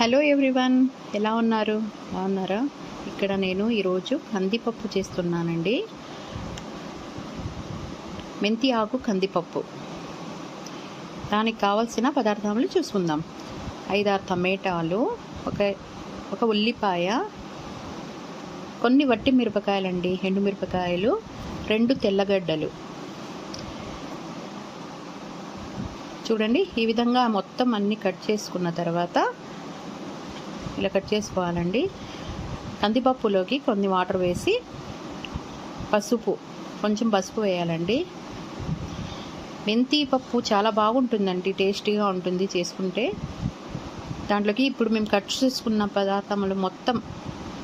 Hello everyone ఎలా ఉన్నారు? బాగున్నారా? ఇక్కడ నేను ఈరోజు కందిపప్పు చేస్తున్నానండి. మెంతి ఆకు కందిపప్పు. దానికి కావలసిన పదార్థాలు చూసుకుందాం. ఐదారు టమేటాలు ఒక ఒక ఉల్లిపాయ కొన్ని వట్టి మిరపకాయలండి ఎండు మిరపకాయలు రెండు తెల్లగడ్డలు. చూడండి ఈ విధంగా మొత్తం అన్ని కట్ చేసుకున్న తర్వాత ఇలా కట్ చేసుకోవాలండి. కందిపప్పులోకి కొన్ని వాటర్ వేసి పసుపు కొంచెం పసుపు వేయాలండి. మెంతి పప్పు చాలా బాగుంటుందండి టేస్టీగా ఉంటుంది చేసుకుంటే. దాంట్లోకి ఇప్పుడు మేము కట్ చేసుకున్న పదార్థములు మొత్తం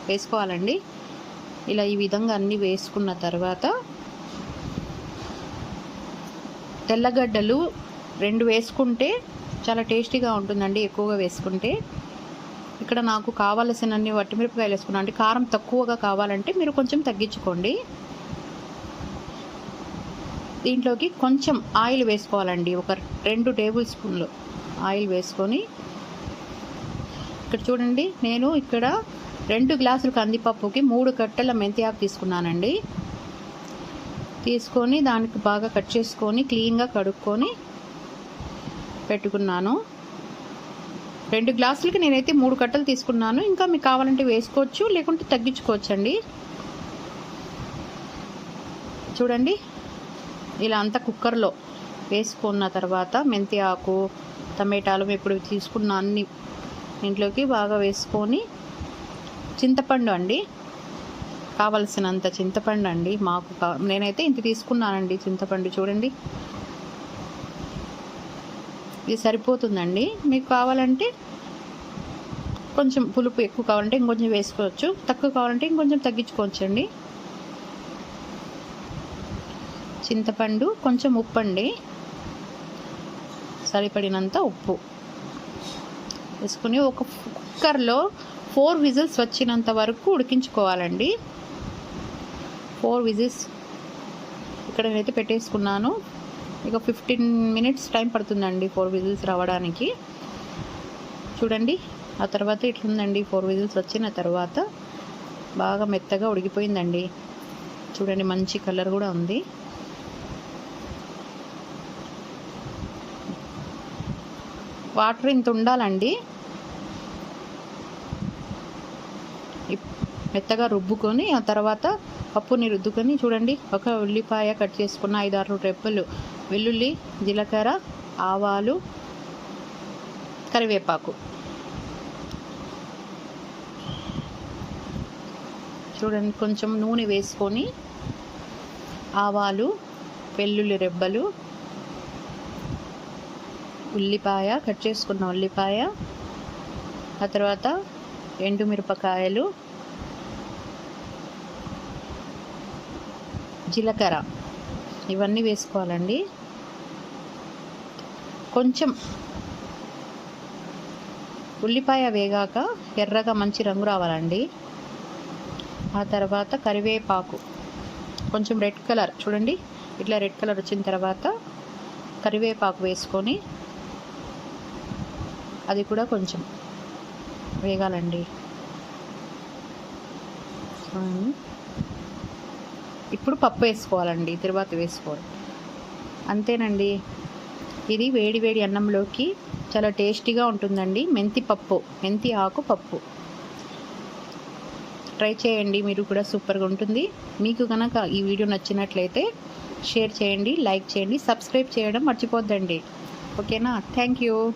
వేసుకోవాలండి. ఇలా ఈ విధంగా అన్నీ వేసుకున్న తర్వాత తెల్లగడ్డలు రెండు వేసుకుంటే చాలా టేస్టీగా ఉంటుందండి ఎక్కువగా వేసుకుంటే. ఇక్కడ నాకు కావలసినన్ని వట్టిమిరపకాయలు వేసుకున్నాను. అంటే కారం తక్కువగా కావాలంటే మీరు కొంచెం తగ్గించుకోండి. దీంట్లోకి కొంచెం ఆయిల్ వేసుకోవాలండి. ఒక రెండు టేబుల్ స్పూన్లు ఆయిల్ వేసుకొని. ఇక్కడ చూడండి నేను ఇక్కడ రెండు గ్లాసులు కందిపప్పుకి మూడు కట్టెల మెంతి ఆకు తీసుకున్నానండి. తీసుకొని దానికి బాగా కట్ చేసుకొని క్లీన్గా కడుక్కొని పెట్టుకున్నాను. రెండు గ్లాసులకి నేనైతే మూడు కట్టలు తీసుకున్నాను. ఇంకా మీకు కావాలంటే వేసుకోవచ్చు లేకుంటే తగ్గించుకోవచ్చు అండి చూడండి ఇలా అంతా కుక్కర్లో వేసుకున్న తర్వాత మెంతి ఆకు టమాటాలు ఇప్పుడు తీసుకున్న అన్ని ఇంట్లోకి బాగా వేసుకొని చింతపండు అండి. కావలసినంత చింతపండు అండి. మాకు నేనైతే ఇంత తీసుకున్నానండి చింతపండు. చూడండి ఇది సరిపోతుందండి. మీకు కావాలంటే కొంచెం పులుపు ఎక్కువ కావాలంటే ఇంకొంచెం వేసుకోవచ్చు. తక్కువ కావాలంటే ఇంకొంచెం తగ్గించుకోవచ్చు అండి చింతపండు కొంచెం ఉప్పు అండి సరిపడినంత ఉప్పు వేసుకుని ఒక కుక్కర్లో ఫోర్ విజిల్స్ వచ్చినంత వరకు ఉడికించుకోవాలండి. ఫోర్ విజిల్స్ ఇక్కడ నేనైతే పెట్టేసుకున్నాను. ఇక ఫిఫ్టీన్ మినిట్స్ టైం పడుతుందండి ఫోర్ విజిల్స్ రావడానికి. చూడండి ఆ తర్వాత ఇట్లుందండి ఫోర్ విజిల్స్ వచ్చిన తర్వాత బాగా మెత్తగా ఉడికిపోయిందండి. చూడండి మంచి కలర్ కూడా ఉంది. వాటర్ ఇంత ఉండాలండి. మెత్తగా రుబ్బుకొని ఆ తర్వాత పప్పుని రుద్దుకొని చూడండి ఒక ఉల్లిపాయ కట్ చేసుకున్న ఐదారు రెప్పలు వెల్లుల్లి జీలకర్ర ఆవాలు కరివేపాకు. చూడండి కొంచెం నూనె వేసుకొని ఆవాలు వెల్లుల్లి రెబ్బలు ఉల్లిపాయ కట్ చేసుకున్న ఉల్లిపాయ ఆ తర్వాత ఎండుమిరపకాయలు జీలకర్ర. ఇవన్నీ వేసుకోవాలండి. కొంచెం ఉల్లిపాయ వేగాక ఎర్రగా మంచి రంగు రావాలండి. ఆ తర్వాత కరివేపాకు. కొంచెం రెడ్ కలర్ చూడండి. ఇట్లా రెడ్ కలర్ వచ్చిన తర్వాత కరివేపాకు వేసుకొని అది కూడా కొంచెం వేగాలండి. ఇప్పుడు పప్పు వేసుకోవాలండి తర్వాత వేసుకోవాలి. అంతేనండి. ఇది వేడి వేడి అన్నంలోకి చాలా టేస్టీగా ఉంటుందండి. మెంతి పప్పు మెంతి ఆకు పప్పు. ట్రై చేయండి మీరు కూడా సూపర్గా ఉంటుంది. మీకు కనుక ఈ వీడియో నచ్చినట్లయితే షేర్ చేయండి లైక్ చేయండి సబ్స్క్రైబ్ చేయడం మర్చిపోద్దండి. ఓకేనా? Thank you.